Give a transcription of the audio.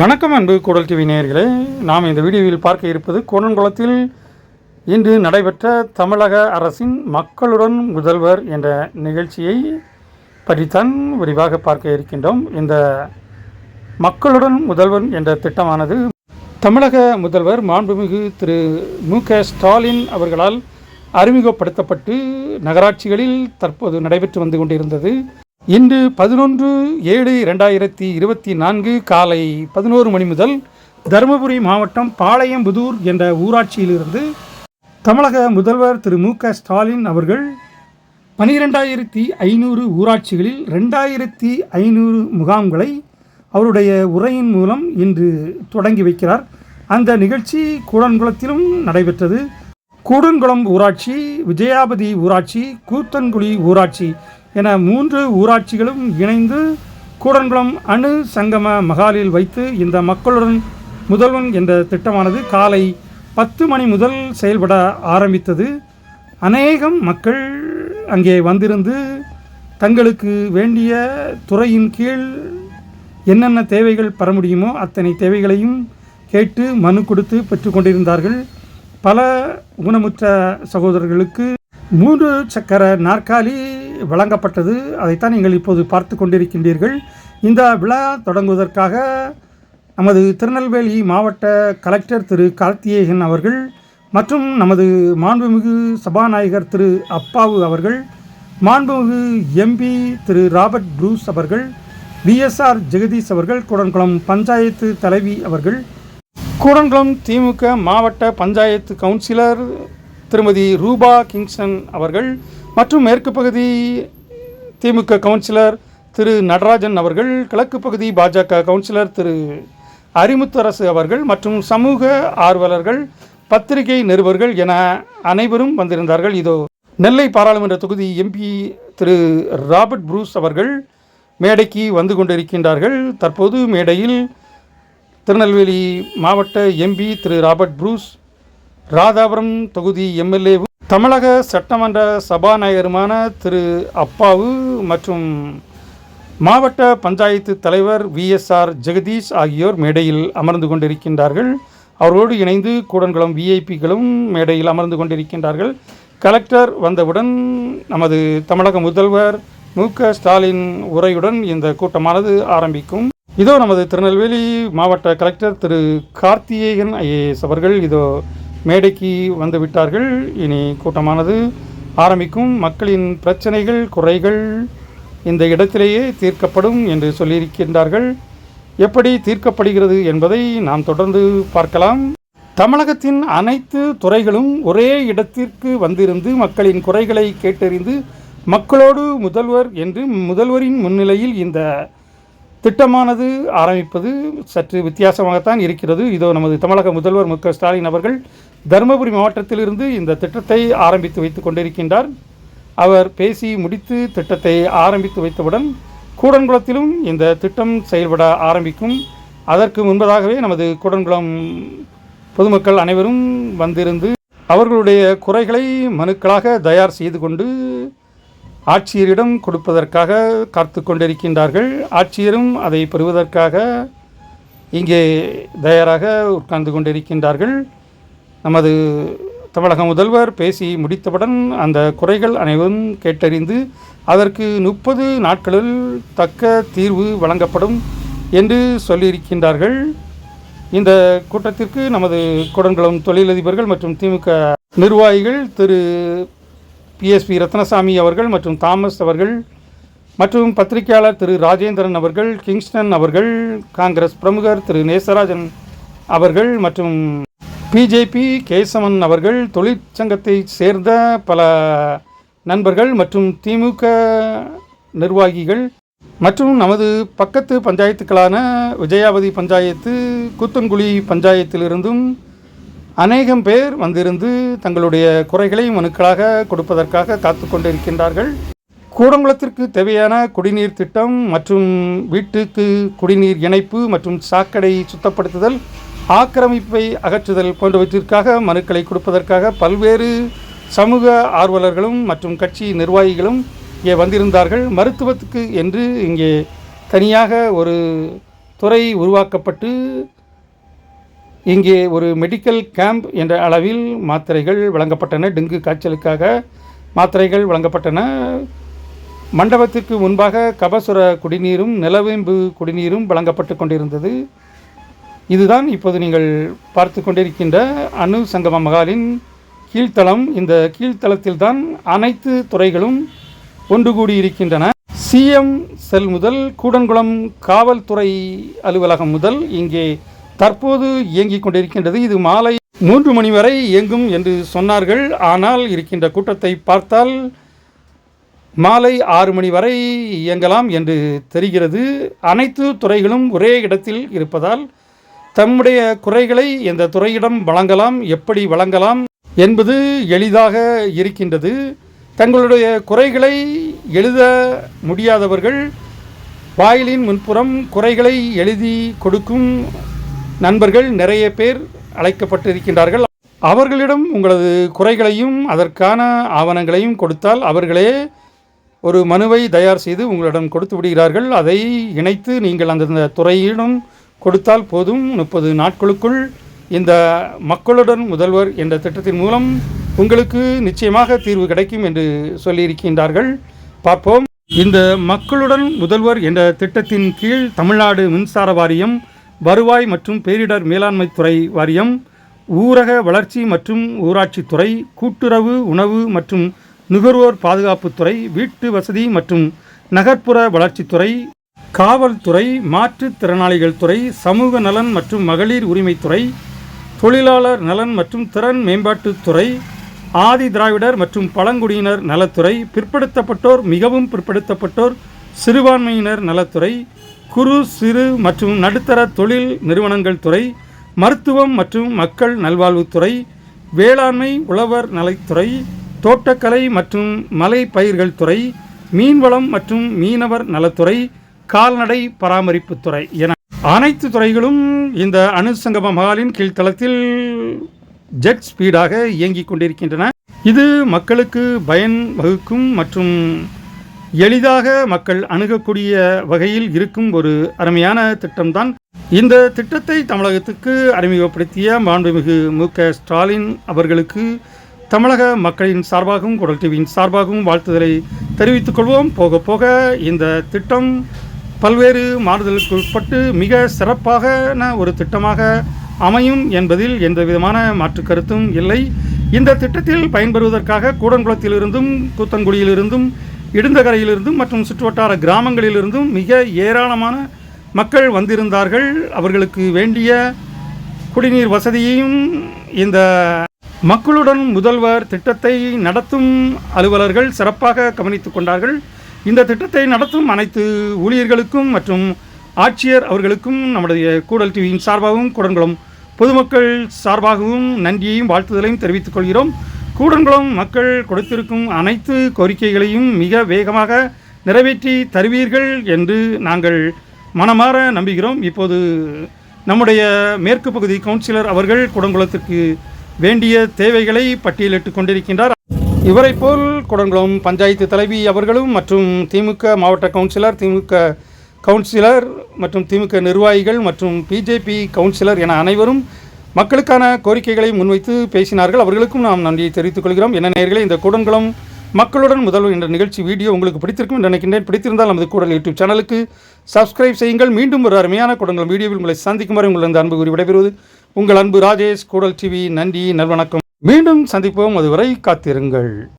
வணக்கம் அன்பு குடல் டிவி நேயர்களே. நாம் இந்த வீடியோவில் பார்க்க இருப்பது கோணங்குளத்தில் இன்று நடைபெற்ற தமிழக அரசின் மக்களுடன் முதல்வர் என்ற நிகழ்ச்சியை பற்றித்தான் விரிவாக பார்க்க இருக்கின்றோம். இந்த மக்களுடன் முதல்வர் என்ற திட்டமானது தமிழக முதல்வர் மாண்புமிகு திரு மு க ஸ்டாலின் அவர்களால் அறிமுகப்படுத்தப்பட்டு நகராட்சிகளில் தற்போது நடைபெற்று வந்து கொண்டிருந்தது. இன்று பதினொன்று ஏழு ரெண்டாயிரத்தி இருபத்தி நான்கு காலை பதினோரு மணி முதல் தருமபுரி மாவட்டம் பாளையம்புதூர் என்ற ஊராட்சியிலிருந்து தமிழக முதல்வர் திரு மு க ஸ்டாலின் அவர்கள் பனிரெண்டாயிரத்தி ஐநூறு ஊராட்சிகளில் ரெண்டாயிரத்தி ஐநூறு முகாம்களை அவருடைய உரையின் மூலம் இன்று தொடங்கி வைக்கிறார். அந்த நிகழ்ச்சி கூடன்குளத்திலும் நடைபெற்றது. கூடன்குளம் ஊராட்சி விஜயாபதி ஊராட்சி கூத்தன்குடி ஊராட்சி என மூன்று ஊராட்சிகளும் இணைந்து கூடன்குளம் அணு சங்கம மகாலில் வைத்து இந்த மக்களுடன் முதல்வன் என்ற திட்டமானது காலை பத்து மணி முதல் செயல்பட ஆரம்பித்தது. அநேகம் மக்கள் அங்கே வந்திருந்து தங்களுக்கு வேண்டிய துறையின் கீழ் என்னென்ன தேவைகள் பெற முடியுமோ அத்தனை தேவைகளையும் கேட்டு மனு கொடுத்து பெற்றுக்கொண்டிருந்தார்கள் பல ஊனமுற்ற சகோதரர்களுக்கு மூன்று சக்கர நாற்காலி வழங்கப்பட்டது. அதைத்தான் நீங்கள் இப்போது பார்த்து கொண்டிருக்கின்றீர்கள். இந்த விழா தொடங்குவதற்காக நமது திருநெல்வேலி மாவட்ட கலெக்டர் திரு கார்த்திகேயன் அவர்கள் மற்றும் நமது மாண்புமிகு சபாநாயகர் திரு அப்பாவு அவர்கள் மாண்புமிகு எம்பி திரு ராபர்ட் ப்ரூஸ் அவர்கள் விஎஸ்ஆர் ஜெகதீஷ் அவர்கள் கூடன்குளம் பஞ்சாயத்து தலைவி அவர்கள் கூடன்குளம் திமுக மாவட்ட பஞ்சாயத்து கவுன்சிலர் திருமதி ரூபா கிங்சன் அவர்கள் மற்றும் மேற்கு பகுதி திமுக கவுன்சிலர் திரு நடராஜன் அவர்கள் கிழக்கு பகுதி பாஜக கவுன்சிலர் திரு அரிமுத்தரசு அவர்கள் மற்றும் சமூக ஆர்வலர்கள் பத்திரிகை நிருபர்கள் என அனைவரும் வந்திருந்தார்கள். இதோ நெல்லை பாராளுமன்ற தொகுதி எம்பி திரு ராபர்ட் ப்ரூஸ் அவர்கள் மேடைக்கு வந்து கொண்டிருக்கின்றார்கள். தற்போது மேடையில் திருநெல்வேலி மாவட்ட MP Thiru Robert Bruce Radhapuram தொகுதி எம்எல்ஏ தமிழக சட்டமன்ற சபாநாயகருமான திரு அப்பாவு மற்றும் மாவட்ட பஞ்சாயத்து தலைவர் விஎஸ்ஆர் ஜெகதீஷ் ஆகியோர் மேடையில் அமர்ந்து கொண்டிருக்கின்றார்கள். அவரோடு இணைந்து கூடன்குளம் விஐபிகளும் மேடையில் அமர்ந்து கொண்டிருக்கின்றார்கள். கலெக்டர் வந்தவுடன் நமது தமிழக முதல்வர் மு ஸ்டாலின் உரையுடன் இந்த கூட்டமானது ஆரம்பிக்கும். இதோ நமது திருநெல்வேலி மாவட்ட கலெக்டர் திரு கார்த்திகேயன் ஐஏஎஸ் அவர்கள் இதோ மேடைக்கு வந்து விட்டார்கள். இனி கூட்டமானது ஆரம்பிக்கும். மக்களின் பிரச்சனைகள் குறைகள் இந்த இடத்திலேயே தீர்க்கப்படும் என்று சொல்லியிருக்கின்றார்கள். எப்படி தீர்க்கப்படுகிறது என்பதை நாம் தொடர்ந்து பார்க்கலாம். தமிழகத்தின் அனைத்து துறைகளும் ஒரே இடத்திற்கு வந்திருந்து மக்களின் குறைகளை கேட்டறிந்து மக்களோடு முதல்வர் என்று முதல்வரின் முன்னிலையில் இந்த திட்டமானது ஆரம்பிப்பது சற்று வித்தியாசமாகத்தான் இருக்கிறது. இதோ நமது தமிழக முதல்வர் மு ஸ்டாலின் அவர்கள் தருமபுரி மாவட்டத்திலிருந்து இந்த திட்டத்தை ஆரம்பித்து வைத்து கொண்டிருக்கின்றார். அவர் பேசி முடித்து திட்டத்தை ஆரம்பித்து வைத்தவுடன் கூடன்குளத்திலும் இந்த திட்டம் செயல்பட ஆரம்பிக்கும். அதற்கு முன்பதாகவே நமது கூடன்குளம் பொதுமக்கள் அனைவரும் வந்திருந்து அவர்களுடைய குறைகளை மனுக்களாக தயார் செய்து கொண்டு ஆட்சியரிடம் கொடுப்பதற்காக காத்து கொண்டிருக்கின்றார்கள். ஆட்சியரும் அதை பெறுவதற்காக இங்கே தயாராக உட்கார்ந்து கொண்டிருக்கின்றார்கள். நமது தமிழக முதல்வர் பேசி முடித்தவுடன் அந்த குறைகள் அனைவரும் கேட்டறிந்து அதற்கு முப்பது நாட்களில் தக்க தீர்வு வழங்கப்படும் என்று சொல்லியிருக்கின்றார்கள். இந்த கூட்டத்திற்கு நமது குடன்குளம் தொழிலதிபர்கள் மற்றும் திமுக நிர்வாகிகள் திரு பிஎஸ்பி ரத்னசாமி அவர்கள் மற்றும் தாமஸ் அவர்கள் மற்றும் பத்திரிகையாளர் திரு ராஜேந்திரன் அவர்கள் கிங்ஸ்டன் அவர்கள் காங்கிரஸ் பிரமுகர் திரு நேசராஜன் அவர்கள் மற்றும் பிஜேபி கேசவன் அவர்கள் தொழிற்சங்கத்தை சேர்ந்த பல நண்பர்கள் மற்றும் திமுக நிர்வாகிகள் மற்றும் நமது பக்கத்து பஞ்சாயத்துக்களான விஜயாவதி பஞ்சாயத்து கூத்தன்குழி பஞ்சாயத்திலிருந்தும் அநேகம் பேர் வந்திருந்து தங்களுடைய குறைகளை மனுக்களாக கொடுப்பதற்காக காத்து கொண்டிருக்கின்றார்கள். கூடங்குளத்திற்கு தேவையான குடிநீர் திட்டம் மற்றும் வீட்டுக்கு குடிநீர் இணைப்பு மற்றும் சாக்கடை சுத்தப்படுத்துதல் ஆக்கிரமிப்பை அகற்றுதல் போன்றவற்றிற்காக மனுக்களை கொடுப்பதற்காக பல்வேறு சமூக ஆர்வலர்களும் மற்றும் கட்சி நிர்வாகிகளும் இங்கே வந்திருந்தார்கள். மருத்துவத்துக்கு என்று இங்கே தனியாக ஒரு துறை உருவாக்கப்பட்டு இங்கே ஒரு மெடிக்கல் கேம்ப் என்ற அளவில் மாத்திரைகள் வழங்கப்பட்டன. டெங்கு காய்ச்சலுக்காக மாத்திரைகள் வழங்கப்பட்டன. மண்டபத்திற்கு முன்பாக கபசுர குடிநீரும் நிலவேம்பு குடிநீரும் வழங்கப்பட்டு கொண்டிருந்தது. இதுதான் இப்போது நீங்கள் பார்த்து கொண்டிருக்கின்ற அணு சங்கம மகாலின் கீழ்த்தளம். இந்த கீழ்த்தளத்தில்தான் அனைத்து துறைகளும் ஒன்று கூடியிருக்கின்றன சிஎம் செல் முதல் கூடன்குளம் காவல்துறை அலுவலகம் முதல் இங்கே தற்போது இயங்கிக் கொண்டிருக்கின்றது. இது மாலை மூன்று மணி வரை இயங்கும் என்று சொன்னார்கள். ஆனால் இருக்கின்ற கூட்டத்தை பார்த்தால் மாலை ஆறு மணி வரை இயங்கலாம் என்று தெரிகிறது. அனைத்து துறைகளும் ஒரே இடத்தில் இருப்பதால் தம்முடைய குறைகளை எந்த துறையிடம் வழங்கலாம் எப்படி வழங்கலாம் என்பது எளிதாக இருக்கின்றது. தங்களுடைய குறைகளை எழுத முடியாதவர்கள் வாயிலின் முன்புறம் குறைகளை எழுதி கொடுக்கும் நண்பர்கள் நிறைய பேர் அழைக்கப்பட்டிருக்கின்றார்கள். அவர்களிடம் உங்களது குறைகளையும் அதற்கான ஆவணங்களையும் கொடுத்தால் அவர்களே ஒரு மனுவை தயார் செய்து உங்களிடம் கொடுத்து விடுகிறார்கள். அதை இணைத்து நீங்கள் அந்தந்த துறையிடம் கொடுத்தால் போதும். முப்பது நாட்களுக்குள் இந்த மக்களுடன் முதல்வர் என்ற திட்டத்தின் மூலம் உங்களுக்கு நிச்சயமாக தீர்வு கிடைக்கும் என்று சொல்லியிருக்கின்றார்கள். பார்ப்போம். இந்த மக்களுடன் முதல்வர் என்ற திட்டத்தின் கீழ் தமிழ்நாடு மின்சார வாரியம் வருவாய் மற்றும் பேரிடர் மேலாண்மை துறை வாரியம் ஊரக வளர்ச்சி மற்றும் ஊராட்சித்துறை கூட்டுறவு உணவு மற்றும் நுகர்வோர் பாதுகாப்புத்துறை வீட்டு வசதி மற்றும் நகர்ப்புற வளர்ச்சித்துறை காவல்துறை மாற்றுத்திறனாளிகள் துறை சமூக நலன் மற்றும் மகளிர் உரிமைத்துறை தொழிலாளர் நலன் மற்றும் திறன் மேம்பாட்டுத்துறை ஆதி திராவிடர் மற்றும் பழங்குடியினர் நலத்துறை பிற்படுத்தப்பட்டோர் மிகவும் பிற்படுத்தப்பட்டோர் சிறுபான்மையினர் நலத்துறை குறு சிறு மற்றும் நடுத்தர தொழில் நிறுவனங்கள் துறை மருத்துவம் மற்றும் மக்கள் நல்வாழ்வுத்துறை வேளாண்மை உழவர் நலத்துறை தோட்டக்கலை மற்றும் மலை பயிர்கள் துறை மீன்வளம் மற்றும் மீனவர் நலத்துறை கால்நடை பராமரிப்பு துறை என அனைத்து துறைகளும் இந்த அணுசங்கம மகாலின் கீழ்த்தளத்தில் ஜெட் ஸ்பீடாக இயங்கிக் கொண்டிருக்கின்றன. இது மக்களுக்கு பயன் வகுக்கும் மற்றும் எளிதாக மக்கள் அணுகக்கூடிய வகையில் இருக்கும் ஒரு அருமையான திட்டம்தான். இந்த திட்டத்தை தமிழகத்துக்கு அறிமுகப்படுத்திய மாண்புமிகு மு க ஸ்டாலின் அவர்களுக்கு தமிழக மக்களின் சார்பாகவும் குடல் டிவியின் சார்பாகவும் வாழ்த்துதலை தெரிவித்துக் கொள்வோம். போக போக இந்த திட்டம் பல்வேறு மாறுதலுக்கு உட்பட்டு மிக சிறப்பான ஒரு திட்டமாக அமையும் என்பதில் எந்த விதமான மாற்று கருத்தும் இல்லை. இந்த திட்டத்தில் பயன்பெறுவதற்காக கூடன்குளத்திலிருந்தும் கூத்தன்குடியிலிருந்தும் இடுந்தகரையிலிருந்தும் மற்றும் சுற்றுவட்டார கிராமங்களிலிருந்தும் மிக ஏராளமான மக்கள் வந்திருந்தார்கள். அவர்களுக்கு வேண்டிய குடிநீர் வசதியையும் இந்த மக்களுடன் முதல்வர் திட்டத்தை நடத்தும் அலுவலர்கள் சிறப்பாக கவனித்துக் கொண்டார்கள். இந்த திட்டத்தை நடத்தும் அனைத்து ஊழியர்களுக்கும் மற்றும் ஆட்சியர் அவர்களுக்கும் நம்முடைய கூடல் டிவியின் சார்பாகவும் கூடன்குளம் பொதுமக்கள் சார்பாகவும் நன்றியையும் வாழ்த்துதலையும் தெரிவித்துக் கொள்கிறோம். கூடன்குளம் மக்கள் கொடுத்திருக்கும் அனைத்து கோரிக்கைகளையும் மிக வேகமாக நிறைவேற்றி தருவீர்கள் என்று நாங்கள் மனமாற நம்புகிறோம். இப்போது நம்முடைய மேற்கு பகுதி கவுன்சிலர் அவர்கள் குடங்குளத்திற்கு வேண்டிய தேவைகளை பட்டியலிட்டுக் கொண்டிருக்கின்றார். இவரை போல் குடங்குளம் பஞ்சாயத்து தலைவி அவர்களும் மற்றும் திமுக மாவட்ட கவுன்சிலர் திமுக கவுன்சிலர் மற்றும் திமுக நிர்வாகிகள் மற்றும் பிஜேபி கவுன்சிலர் என அனைவரும் மக்களுக்கான கோரிக்கைகளை முன்வைத்து பேசினார்கள். அவர்களுக்கும் நாம் நன்றியை தெரிவித்துக் கொள்கிறோம். என்ன நேயர்களே இந்த கூடங்குளம் மக்களுடன் முதல்வர் என்ற நிகழ்ச்சி வீடியோ உங்களுக்கு பிடித்திருக்கும் என்று நினைக்கின்றேன். பிடித்திருந்தால் நமது கூடல் யூடியூப் சேனலுக்கு சப்ஸ்கிரைப் செய்யுங்கள். மீண்டும் ஒரு அருமையான கூடங்குளம் வீடியோவில் உங்களை சந்திக்கும் வரை உங்களது அந்த அன்பு கூறி விடைபெறுவது உங்கள் அன்பு ராஜேஷ் கூடல் டிவி நன்றி நல்வணக்கம். மீண்டும் சந்திப்போம். அதுவரை காத்திருங்கள்.